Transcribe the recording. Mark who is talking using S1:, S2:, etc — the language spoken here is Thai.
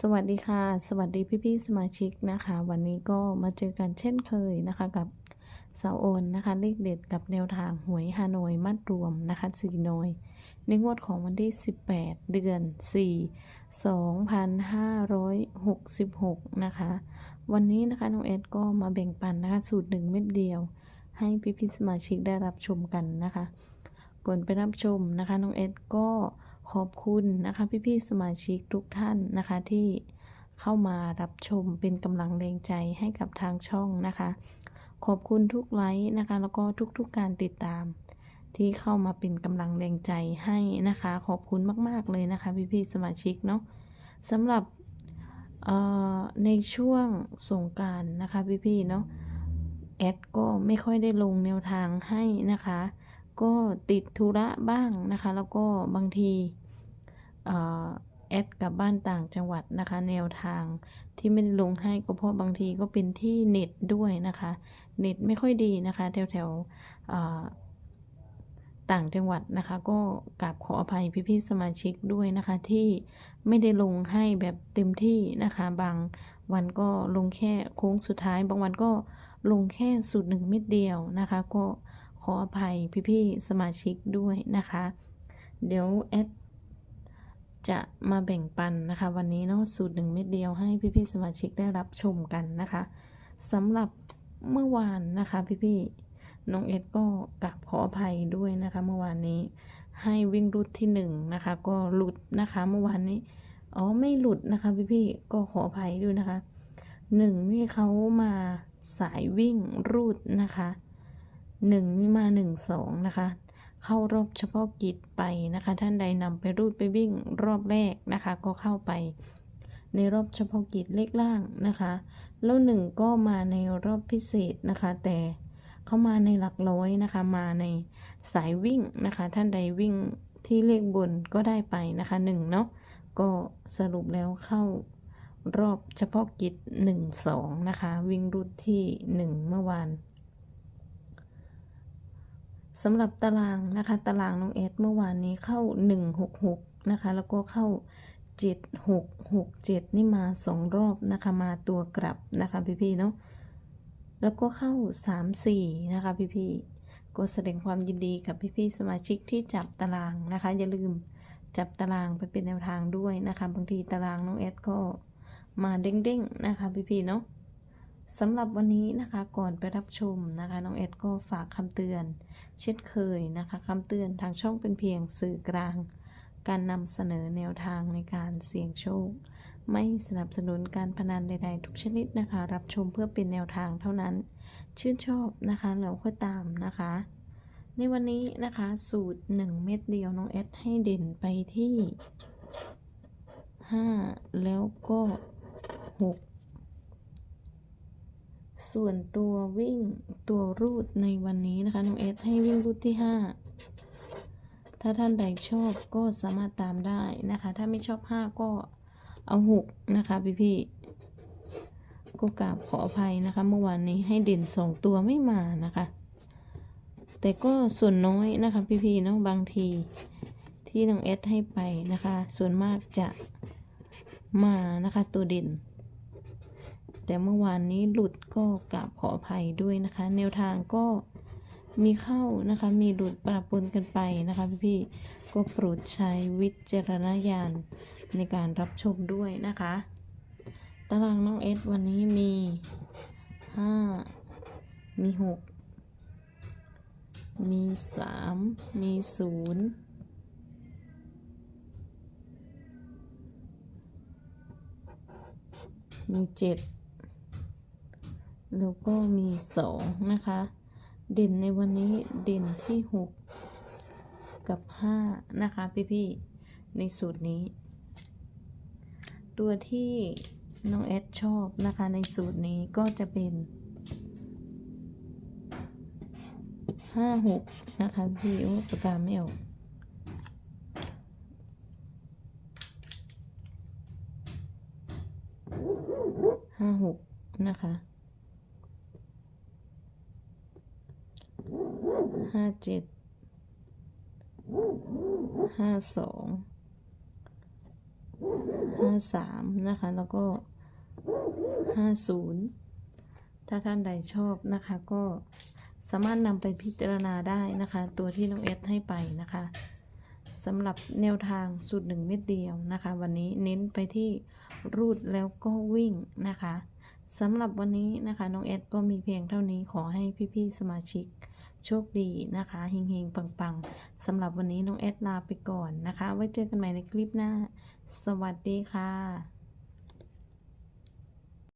S1: สวัสดีค่ะ สวัสดีพี่ๆสมาชิกนะคะ วันนี้ก็มาเจอกันเช่นเคยนะคะกับสาวโอนนะคะเลขเด็ดกับแนวทางหวยฮานอยมัดรวมนะคะสีนอย ในงวดของวันที่ 18 เดือน 4 2566 นะคะ วันนี้นะคะน้องเอสก็มาแบ่งปันนะคะสูตรหนึ่งเม็ดเดียว ให้พี่ๆสมาชิกได้รับชมกันนะคะ ก่อนไปรับชมนะคะน้องเอสก็ ขอบคุณนะคะพี่ๆสมาชิกทุกท่านนะคะที่เข้ามารับชมเป็นกำลังแรงใจให้กับทางช่องนะคะ ขอบคุณทุกไลค์นะคะ แล้วก็ทุกๆการติดตาม ที่เข้ามาเป็นกำลังแรงใจให้นะคะ ขอบคุณมากๆเลยนะคะพี่ๆสมาชิกเนาะสำหรับในช่วงสงการนะคะพี่ๆเนาะแอดก็ไม่ค่อยได้ลงแนวทางให้นะคะ ก็ติดธุระบ้างนะคะ แล้วก็บางทีเออแอดกลับบ้านต่างจังหวัดนะคะ แนวทางที่ไม่ได้ลงให้ก็เพราะบางทีก็เป็นที่เน็ตด้วยนะคะ เน็ตไม่ค่อยดีนะคะแถวแถวเอ่อต่างจังหวัดนะคะก็กราบขออภัยพี่ๆสมาชิกด้วยนะคะที่ไม่ได้ลงให้แบบเต็มที่นะคะ บางวันก็ลงแค่โค้งสุดท้าย บางวันก็ลงแค่สูตรหนึ่งเม็ดเดียวนะคะ ก็ ขออภัยพี่ๆสมาชิกด้วยนะคะ เดี๋ยวแอดจะมาแบ่งปันนะคะ วันนี้เนาะสูตรหนึ่งเม็ดเดียวให้พี่ๆสมาชิกได้รับชมกันนะคะสำหรับเมื่อวานนะคะพี่ๆน้องเอ็ดก็กราบขออภัยด้วยนะคะ เมื่อวานนี้ให้วิ่งรุดที่หนึ่งนะคะ ก็หลุดนะคะ เมื่อวานนี้อ๋อไม่หลุดนะคะพี่ๆก็ขออภัยด้วยนะคะหนึ่งนี่เขามาสายวิ่งรูดนะคะ หนึ่งมีมาหนึ่งสองนะคะ เข้ารอบเฉพาะกิจไปนะคะ ท่านใดนำไปรูดไปวิ่งรอบแรกนะคะ ก็เข้าไป ในรอบเฉพาะกิจเลขล่างนะคะ แล้วหนึ่งก็มาในรอบพิเศษนะคะ แต่เข้ามาในหลักร้อยนะคะ มาในสายวิ่งนะคะ ท่านใดวิ่งที่เลขบนก็ได้ไปนะคะหนึ่งเนาะก็สรุปแล้วเข้ารอบเฉพาะกิจหนึ่งสองนะคะ วิ่งรูดที่หนึ่งเมื่อวาน สำหรับตารางนะคะ ตารางน้องเอสเมื่อวานนี้เข้า 166 นะคะ แล้วก็เข้า 7667 นี่มาสองรอบนะคะ มาตัวกลับนะคะพี่ๆเนาะแล้วก็เข้า 34 นะคะพี่ๆก็แสดงความยินดีกับพี่ๆสมาชิกที่จับตารางนะคะ อย่าลืมจับตารางไปเป็นแนวทางด้วยนะคะ บางทีตารางน้องเอสก็มาเด้งๆนะคะพี่ๆเนาะ สำหรับวันนี้นะคะก่อนไปรับชมนะคะน้องเอ็ดก็ฝากคำเตือน เช่นเคยนะคะคำเตือนทางช่องเป็นเพียงสื่อกลาง การนำเสนอแนวทางในการเสี่ยงโชค ไม่สนับสนุนการพนันใด ๆ ทุกชนิดนะคะ รับชมเพื่อเป็นแนวทางเท่านั้น ชื่นชอบนะคะแล้วค่อยตามนะคะ ในวันนี้นะคะสูตร 1 เม็ดเดียวน้องเอดให้เด่นไปที่ 5 แล้วก็ 6 ส่วนตัววิ่งตัวรูดในวันนี้นะคะน้องเอสให้วิ่งรูดที่ 5 ถ้าท่านใดชอบก็สามารถตามได้นะคะ ถ้าไม่ชอบ 5 ก็เอา6นะคะพี่พี่ก็กราบขออภัยนะคะ เมื่อวานนี้ให้เด่น 2 ตัวไม่มานะคะ แต่ก็ส่วนน้อยนะคะพี่พี่เนาะบางทีที่น้องเอสให้ไปนะคะ ส่วนมากจะมานะคะตัวเด่น แต่เมื่อวานนี้หลุดก็กราบขออภัยด้วยนะคะ แนวทางก็มีเข้านะคะ มีหลุดปะปนกันไปนะคะพี่ๆก็โปรดใช้วิจารณญาณในการรับชมด้วยนะคะ ตารางน้องเอสวันนี้มีห้ามีหกมีสามมีศูนย์มีเจ็ด แล้วก็มีสองนะคะ เด่นในวันนี้เด่นที่หกกับห้านะคะ พี่ๆในสูตรนี้ ตัวที่น้องแอดชอบนะคะในสูตรนี้ก็จะเป็นห้าหกนะคะ พี่โอ้ประกาไม่ออกห้าหกนะคะ ห้าเจ็ดห้าสองห้าสามนะคะ แล้วก็ห้าศูนย์ถ้าท่านใดชอบนะคะก็สามารถนำไปพิจารณาได้นะคะ ตัวที่น้องเอสให้ไปนะคะสำหรับแนวทางสูตรหนึ่งเม็ดเดียวนะคะ วันนี้เน้นไปที่รูดแล้วก็วิ่งนะคะสำหรับวันนี้นะคะน้องเอสก็มีเพียงเท่านี้ขอให้พี่ๆสมาชิก โชคดีนะคะเฮงๆ ปังๆสำหรับวันนี้น้องเอสลาไปก่อนนะคะ ไว้เจอกันใหม่ในคลิปหน้า สวัสดีค่ะ